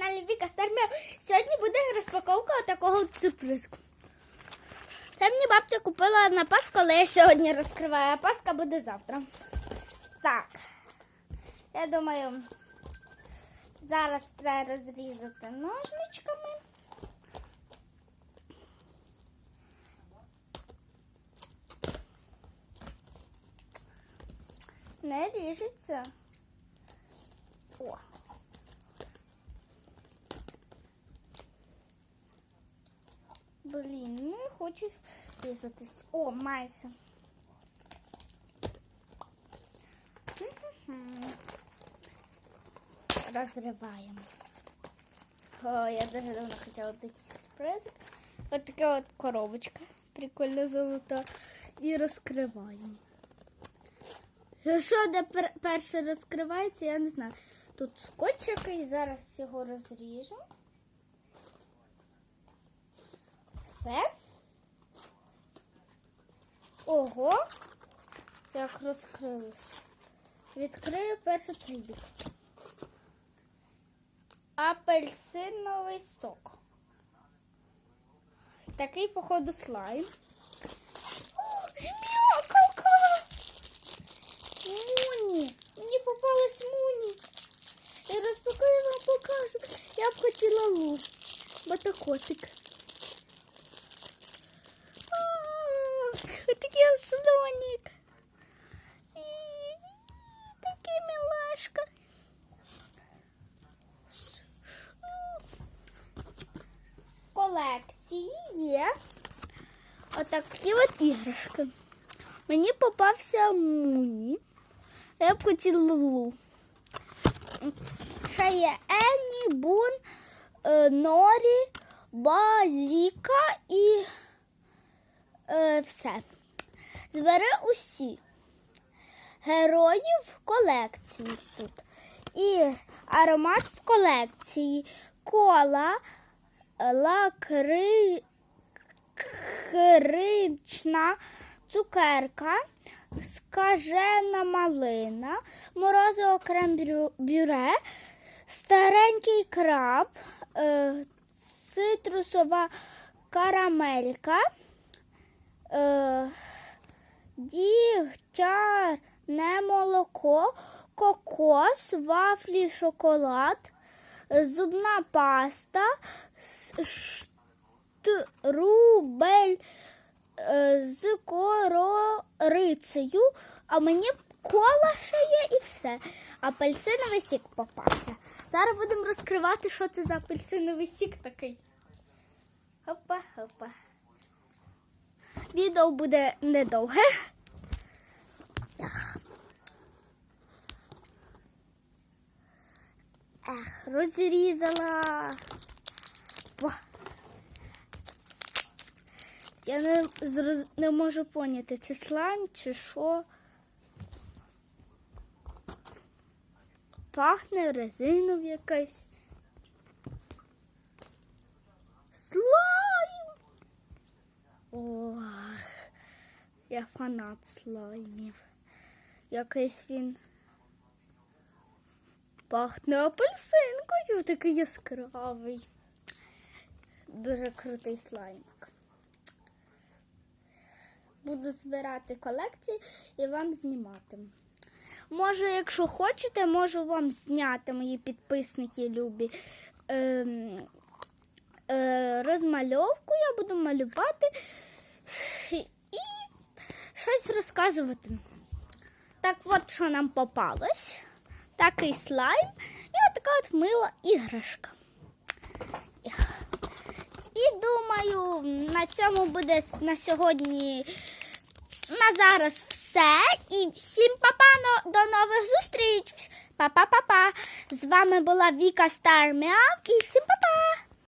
каналі Віка Стармя. Сьогодні буде розпаковка такого сюрпризку. Це мені бабця купила на Пасху, але я сьогодні розкриваю, а Пасха буде завтра. Так. Я думаю, зараз треба розрізати ножничками. Не ріжеться. О. Блін, не хочу різатись. О, майже. Розриваємо. О, я дуже давно хотіла такий сюрпризик. Ось така от коробочка. Прикольно золота. І розкриваємо. Що де пер- перше розкривається, я не знаю. Тут скотч якийсь, зараз його розріжу. Все. Ого, як розкрилось. Відкрию перше цей бік. Апельсиновий сок. Такий, походу, слайм. О, жмякалка! Муні! Мені попалась Муні. Я розпакую вам покажу. Я б хотіла лу. Бо Такий слоник. Такий милашка. В колекції є отакі от іграшки. Мені попався Муні. Я б хотіла Лулу. Ще є Енні, Бун, е, Норі, Базіка і е, все. Збери усі героїв колекції тут. І аромат в колекції. Кола, лакри, крична цукерка, скажена малина, морозиво крем-бюре, старенький краб, е, цитрусова карамелька, е, дігтярне молоко, кокос, вафлі, шоколад, зубна паста, штрубель е, з корицею, а мені кола ще є і все. Апельсиновий сік попався. Зараз будемо розкривати, що це за апельсиновий сік такий. Хопа, хопа. Відео буде недовге. Розрізала. Во. Я не, не можу поняти, це слайм чи що. Пахне резиною якась. Слайм! Ох, я фанат слаймів. Якийсь він пахне апельсинкою, такий яскравий. Дуже крутий слаймик. Буду збирати колекції і вам знімати. Може, якщо хочете, можу вам зняти мої підписники любі. Ем, е, розмальовку я буду малювати і щось розказувати. Так от, що нам попалось. Такий слайм і отака от мила іграшка. І думаю, на цьому буде на сьогодні на зараз все. І всім папа до нових зустріч. Па-па-па-па. З вами була Віка Стар Мяв і всім па-па!